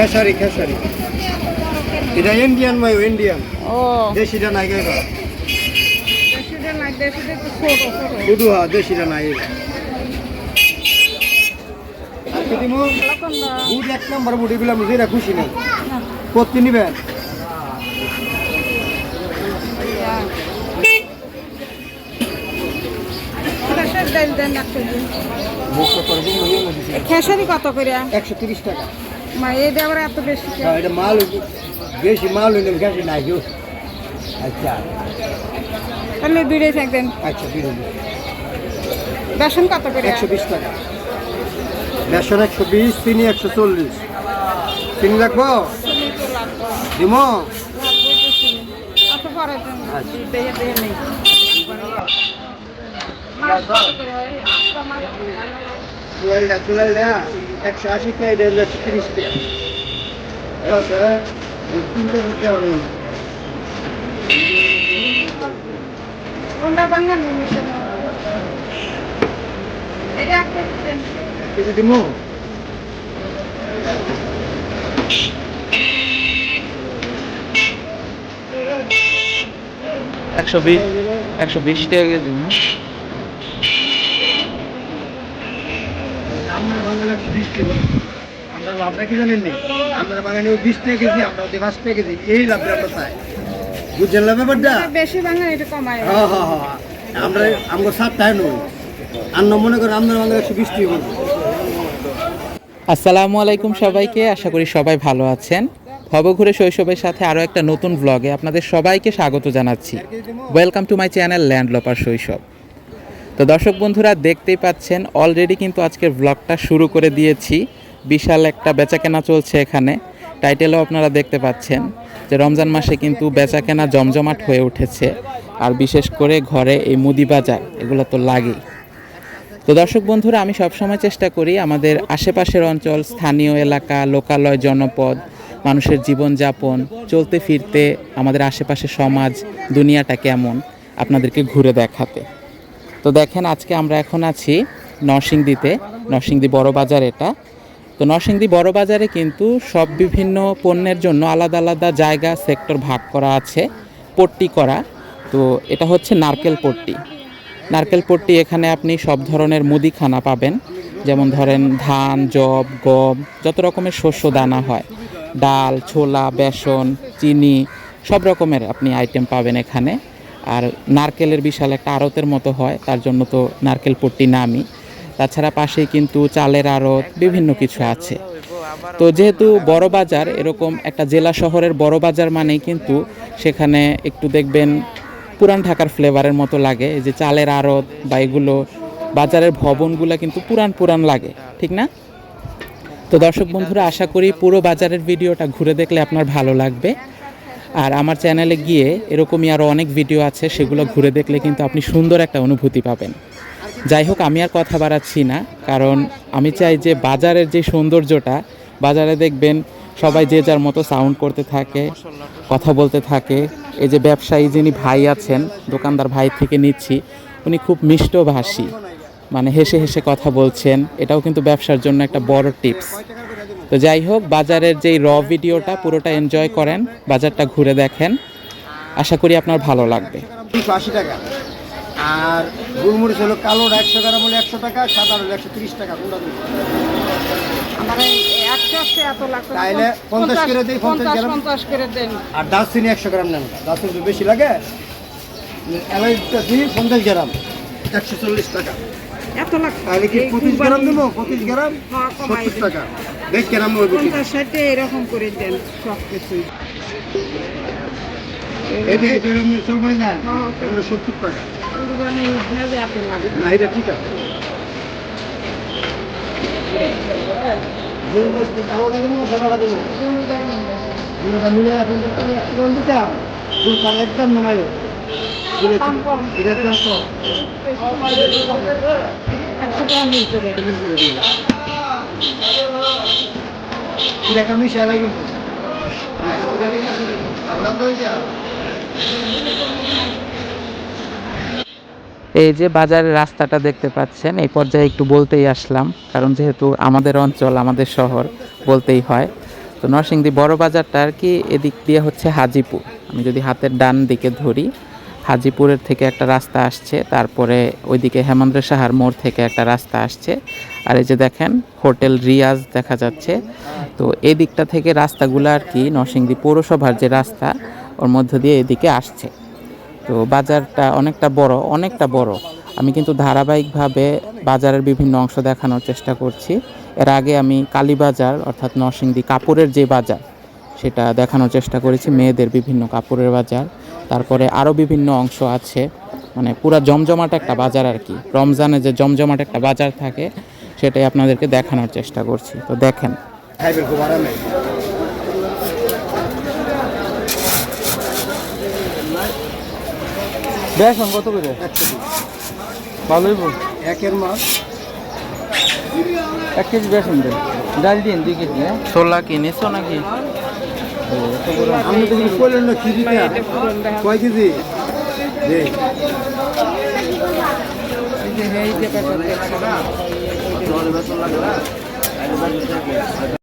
খেসারি খেসারি। এটা ইন্ডিয়ান মাই ইন্ডিয়ান ও। দেশিটা নাই গাইবা শুধু হ্যাঁ দেশিটা নাই বুট এক নাম্বার বুট এগুলো আমি যেটা খুশি করতে নিবেন খেসারি কত করে? একশো তিরিশ টাকা। মা এই দিয়ে এত বেশি এটা মাল বেশি মাল হইলে গ্যাসে নাই গো আচ্ছা। তাহলে দুইটাই থাকবেন। আচ্ছা বিরোধ বেসন কত করে? একশো বিশ টাকা। বেসন একশো বিশ চিনি একশো চল্লিশ। চিনি লাগবো? দিব। আচ্ছা। একশো আশি টাকা এটা হলো তিরিশ টাকা তিনটে করতে হবে। কিছু দিব একশো বিশ একশো বিশ টাকা কেজি না? আমরা বাঙালি একশো বিশ কেজি। আমরা লাভটা কি জানেন নি আমরা বাঙালি বিশ টাকা কেজি আমরা ওদের পাঁচ টাকা কেজি। এই লাভটা আমরা পাই বুঝছেন না ব্যাপারটা? বেশি বাঙাল এটা কমায়। হ্যাঁ হ্যাঁ হ্যাঁ আমরা আমরা সাত টাকা নই। আর না মনে করেন আমরা বাঙালি একশো বিশ টাকা আসসালামু আলাইকুম সবাইকে আশা করি সবাই ভালো আছেন। ভবঘুরে শৈশবের সাথে আরও একটা নতুন ব্লগে আপনাদের সবাইকে স্বাগত জানাচ্ছি। ওয়েলকাম টু মাই চ্যানেল ল্যান্ড লপার শৈশব তো দর্শক বন্ধুরা, দেখতেই পাচ্ছেন অলরেডি কিন্তু আজকের ব্লগটা শুরু করে দিয়েছি। বিশাল একটা বেচাকেনা চলছে এখানে। টাইটেলও আপনারা দেখতে পাচ্ছেন যে রমজান মাসে কিন্তু বেচাকেনা জমজমাট হয়ে উঠেছে। আর বিশেষ করে ঘরে এই মুদি বাজার, এগুলো তো লাগেই। তো দর্শক বন্ধুরা, আমি সবসময় চেষ্টা করি আমাদের আশেপাশের অঞ্চল, স্থানীয় এলাকা, লোকালয়, জনপদ, মানুষের জীবনযাপন চলতে ফিরতে আমাদের আশেপাশে সমাজ, দুনিয়াটা কেমন, আপনাদেরকে ঘুরে দেখাতে। তো দেখেন আজকে আমরা এখন আছি নরসিংদীতে, নরসিংদী বড় বাজার এটা। তো নরসিংদী বড় বাজারে কিন্তু সব বিভিন্ন পণ্যের জন্য আলাদা আলাদা জায়গা, সেক্টর ভাগ করা আছে, পট্টি করা। তো এটা হচ্ছে নারকেল পট্টি। নারকেল পট্টি এখানে আপনি সব ধরনের মুদিখানা পাবেন। যেমন ধরেন ধান, জব, গম, যত রকমের শস্য দানা হয়। ডাল, ছোলা, বেসন, চিনি, সব রকমের আপনি আইটেম পাবেন এখানে। আর নারকেলের বিশাল একটা আড়তের মতো হয়, তার জন্য তো নারকেল পট্টি নামই তাছাড়া পাশেই কিন্তু চালের আড়ত, বিভিন্ন কিছু আছে। তো যেহেতু বড় বাজার, এরকম একটা জেলা শহরের বড় বাজার মানেই কিন্তু সেখানে একটু দেখবেন পুরান ঢাকার ফ্লেভারের মতো লাগে। এই যে চালের আড়ত বা এগুলো, বাজারের ভবনগুলো কিন্তু পুরান পুরান লাগে, ঠিক না? তো দর্শক বন্ধুরা, আশা করি পুরো বাজারের ভিডিওটা ঘুরে দেখলে আপনার ভালো লাগবে। আর আমার চ্যানেলে গিয়ে এরকমই আরও অনেক ভিডিও আছে, সেগুলো ঘুরে দেখলে কিন্তু আপনি সুন্দর একটা অনুভূতি পাবেন। যাই হোক, আমি আর কথা বাড়াচ্ছি না, কারণ আমি চাই যে বাজারের যে সৌন্দর্যটা, বাজারে দেখবেন সবাই যে যার মতো সাউন্ড করতে থাকে, কথা বলতে থাকে। এই যে ব্যবসায়ী যিনি ভাই আছেন, দোকানদার ভাই থেকে নিচ্ছি, উনি খুব মিষ্টভাষী মানে হেসে হেসে কথা বলছেন। এটাও কিন্তু ব্যবসার জন্য একটা বড় টিপস তো যাই হোক বাজারের যেই র ভিডিওটা পুরোটা এনজয় করেন বাজারটা ঘুরে দেখেন। আশা করি আপনার ভালো লাগবে। আশি টাকা। আর গুলমরিচ হলো কালোটা একশো গ্রাম হলো একশো টাকা সাদা হলো একশো তিরিশ টাকা কোনটা তাইলে পঞ্চাশ দিই, পঞ্চাশ গ্রাম। আর দারচিনি একশো গ্রাম নেন। দারচিনি তো বেশি লাগে এলাইচটা দিই পঞ্চাশ গ্রাম একশো চল্লিশ টাকা। এত তাহলে কি পঁচিশ গ্রাম দেবো? পঁচিশ গ্রাম হ্যাঁ, সত্তর টাকা। দেখ কেরাম ওই পঞ্চাশ ষাটে এরকম করে দেন সব এটি সময় না? হ্যাঁ, সত্তর টাকা। না এটা ঠিক আছে। একদম দাম এটা লাগে কিন্তু এই যে বাজারের রাস্তাটা দেখতে পাচ্ছেন, এই পর্যায়ে একটু বলতেই আসলাম, কারণ যেহেতু আমাদের অঞ্চল, আমাদের শহর, বলতেই হয়। তো নরসিংদী বড় বাজারটা আর কি এদিক দিয়ে হচ্ছে হাজিপুর। আমি যদি হাতের ডান দিকে ধরি, হাজিপুরের থেকে একটা রাস্তা আসছে, তারপরে ওইদিকে হেমন্দ্র সাহার মোড় থেকে একটা রাস্তা আসছে। আর এই যে দেখেন, হোটেল রিয়াজ দেখা যাচ্ছে। তো এই দিকটা থেকে রাস্তাগুলো আর কি নরসিংদী পৌরসভার যে রাস্তা, ওর মধ্য দিয়ে এদিকে আসছে। তো বাজারটা অনেকটা বড় অনেকটা বড়। আমি কিন্তু ধারাবাহিকভাবে বাজারের বিভিন্ন অংশ দেখানোর চেষ্টা করছি। এর আগে আমি কালীবাজার, অর্থাৎ নরসিংদী কাপড়ের যে বাজার, সেটা দেখানোর চেষ্টা করেছি, মেয়েদের বিভিন্ন কাপড়ের বাজার। তারপরে আরও বিভিন্ন অংশ আছে মানে পুরা জমজমাট একটা বাজার আর কি। রমজানে যে জমজমাট একটা বাজার থাকে, সেটাই আপনাদেরকে দেখানোর চেষ্টা করছি। তো দেখেন খাইবেন খুব আরামে বেসন কত করে ভালোই বল একের মাছ এক কেজি বেসন দেন ডাল দিন দুই কেজি হ্যাঁ ছোলা কিনেছো নাকি আমি তো কিছু করলেন না কয় কেজি দে হ্যাঁ? কি আছে? নেন তিন টাকা নেন। কত তিন জন? ও ইয়ে এক কল।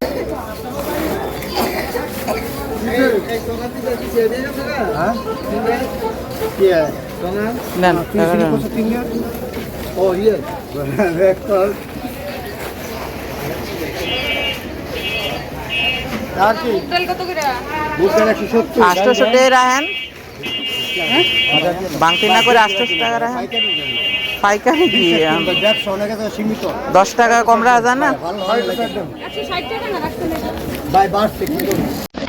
আর কি তেল কত করে একশো সত্তর। আটশোশো টাকা রাখেন। বাংতি না করে আটশোশো টাকা রাখেন। পাইকারি সীমিত। দশ টাকা কম রাখা যায় না?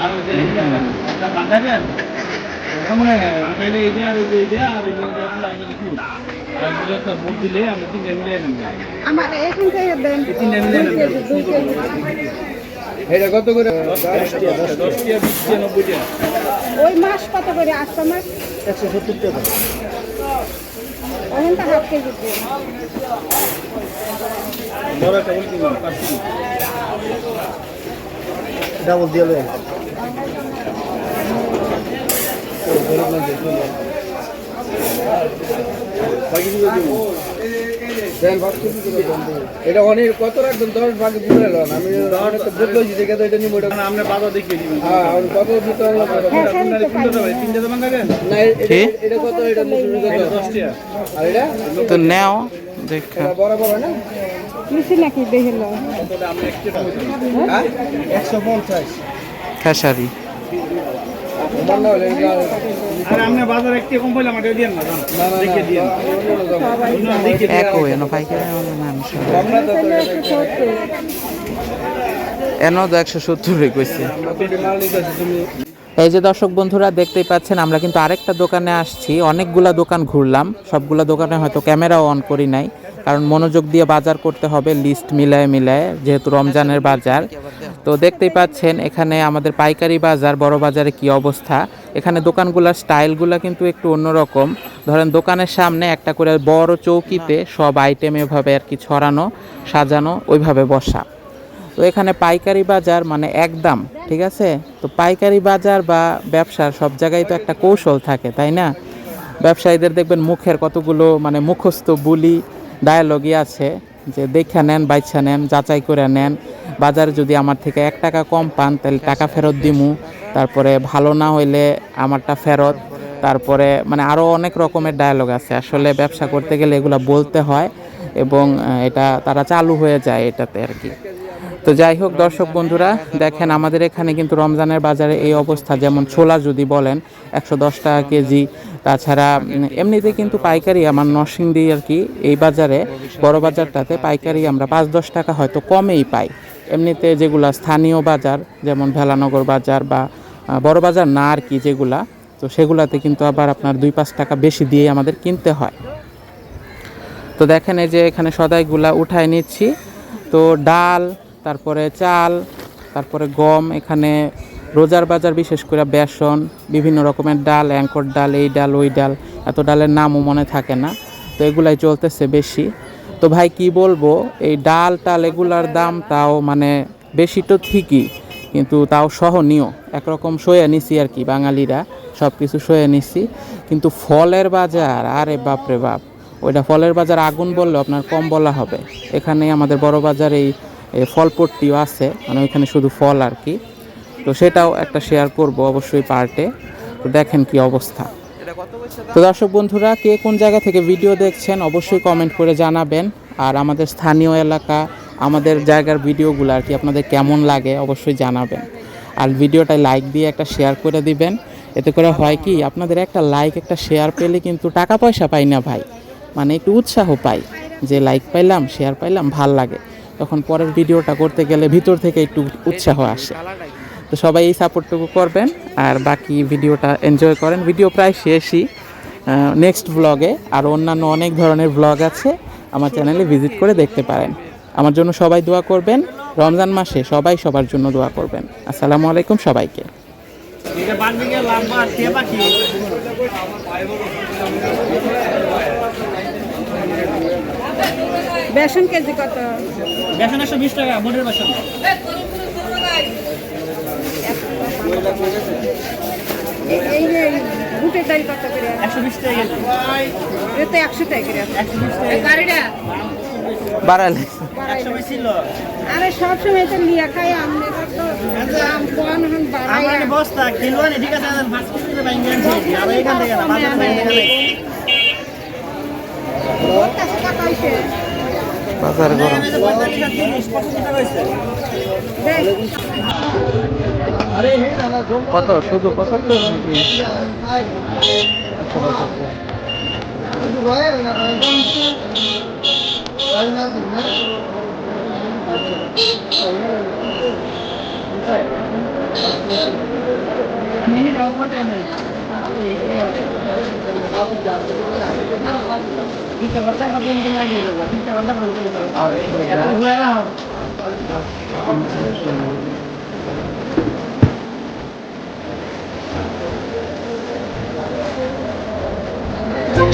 আর ওই এটা কত করে? মাছ কত করে? আটটা মাছ একশো সত্তর টাকা ওখান হাফ কেজি দিয়ে। বড় একটা বলছি পাঁচ কেজি ডাবল দিয়ে এটা অনেক কত রাখবেন? দশ ভাগে বুঝে এলাম আমি বুঝলো যে এটা এটা নিব এটা আমরা বাবা দেখিয়ে দিবেন হ্যাঁ কত দিতে হলো হ্যাঁ হ্যাঁ। না কি? এটা কত? এটা মুসুরি কত? দশ টাকা আর এটা? তো নেও দেখা। বড় বড় না? নাকি দেখে হ্যাঁ? একশো পঞ্চাশ। খেসারি তো একশো কইছে। এই যে দর্শক বন্ধুরা দেখতেই পাচ্ছেন আমরা কিন্তু আরেকটা দোকানে আসছি। অনেকগুলা দোকান ঘুরলাম। সবগুলা দোকানে হয়তো ক্যামেরাও অন করি নাই। কারণ মনোযোগ দিয়ে বাজার করতে হবে লিস্ট মিলায় মিলায় যেহেতু রমজানের বাজার। তো দেখতেই পাচ্ছেন, এখানে আমাদের পাইকারি বাজার, বড় বাজারে কি অবস্থা? এখানে দোকানগুলোর স্টাইলগুলো কিন্তু একটু অন্যরকম। ধরেন দোকানের সামনে একটা করে বড় চৌকিতে সব আইটেম এভাবে আর কি ছড়ানো, সাজানো, ওইভাবে বসা। তো এখানে পাইকারি বাজার মানে একদম, ঠিক আছে? তো পাইকারি বাজার বা ব্যবসার সব জায়গায় তো একটা কৌশল থাকে, তাই না? ব্যবসায়ীদের দেখবেন মুখের কতগুলো মানে মুখস্থ বুলি ডায়ালগই আছে। যে দেখে নেন বাইছা নেন, যাচাই করে নেন। বাজারে যদি আমার থেকে এক টাকা কম পান, তাহলে টাকা ফেরত দিমু। তারপরে ভালো না হইলে আমারটা ফেরত। তারপরে মানে আরও অনেক রকমের ডায়ালগ আছে। আসলে ব্যবসা করতে গেলে এগুলো বলতে হয় এবং এটা তারা চালু হয়ে যায় এটাতে আর কি। তো যাই হোক দর্শক বন্ধুরা, দেখেন আমাদের এখানে কিন্তু রমজানের বাজারে এই অবস্থা। যেমন ছোলা যদি বলেন, একশো দশ টাকা কেজি। তাছাড়া এমনিতে কিন্তু পাইকারি আমার নরসিংদী আর কি, এই বাজারে, বড় বাজারটাতে পাইকারি আমরা পাঁচ দশ টাকা হয়তো কমেই পাই। এমনিতে যেগুলা স্থানীয় বাজার, যেমন ভেলানগর বাজার বা বড় বাজার না আর কি যেগুলা, তো সেগুলাতে কিন্তু আবার আপনার দুই পাঁচ টাকা বেশি দিয়ে আমাদের কিনতে হয়। তো দেখেন এই যে এখানে সদাইগুলা উঠায় নিচ্ছি। তো ডাল, তারপরে চাল, তারপরে গম, এখানে রোজার বাজার বিশেষ করে বেসন, বিভিন্ন রকমের ডাল, অ্যাঙ্কর ডাল, এই ডাল, ওই ডাল, এত ডালের নামও মনে থাকে না, তো এগুলাই চলতেছে বেশি। তো ভাই, কি বলব, এই ডাল টাল এগুলার দাম তাও মানে বেশি তো ঠিকই, কিন্তু তাও সহনীয়। একরকম সয়ে নিছি আর কি, বাঙালিরা সব কিছু সয়ে নিছি। কিন্তু ফলের বাজার, আরে বাপরে বাপ, ওইটা ফলের বাজার আগুন বললেও আপনার কম বলা হবে। এখানে আমাদের বড় বাজার এই ফলপট্টিও আছে মানে ওইখানে শুধু ফল আর কি। তো সেটাও একটা শেয়ার করব অবশ্যই পার্টে তো দেখেন কি অবস্থা। তো দর্শক বন্ধুরা, কে কোন জায়গা থেকে ভিডিও দেখছেন, অবশ্যই কমেন্ট করে জানাবেন। আর আমাদের স্থানীয় এলাকা, আমাদের জায়গার ভিডিওগুলো আর কি আপনাদের কেমন লাগে অবশ্যই জানাবেন। আর ভিডিওটায় লাইক দিয়ে একটা শেয়ার করে দিবেন। এতে করে হয় কি, আপনাদের একটা লাইক একটা শেয়ার পেলে কিন্তু টাকা পয়সা পাই না ভাই। মানে একটু উৎসাহ পাই। যে লাইক পাইলাম শেয়ার পাইলাম, ভালো লাগে। তখন পরের ভিডিওটা করতে গেলে ভিতর থেকে একটু উৎসাহ আসে। তো সবাই এই সাপোর্টটুকু করবেন আর বাকি ভিডিওটা এনজয় করেন। ভিডিও প্রায় শেষই। নেক্সট ব্লগে আর অন্যান্য অনেক ধরনের ব্লগ আছে আমার চ্যানেলে ভিজিট করে দেখতে পারেন। আমার জন্য সবাই দোয়া করবেন। রমজান মাসে সবাই সবার জন্য দোয়া করবেন। আসসালামু আলাইকুম সবাইকে। বেসন কেজি কত? বেসন একশো বিশ টাকা মোটের বেসন। এই- এই যে বুটের ডাল কত করে? একশো বিশ টাকা এটা তো একশো টাকা করে। একশো বিশ টাকা গাড়িটা? বাড়ালে। আরে সব সময় তো লিয়া খাই আমরা তো দাম কম এখন বাড়াই আমরা বস্তা কিলো আনি ঠিক আছে পাঁচ কেজি করে বাইঙ্গে আনছি আবার এখান থেকে না বাজার থেকে এখান বাজার গরম। এই যে পঁয়তাল্লিশ আর তিরিশ পঁচিশ টাকা হয়েছে কত শুধু পঁচাত্তর ঘুরে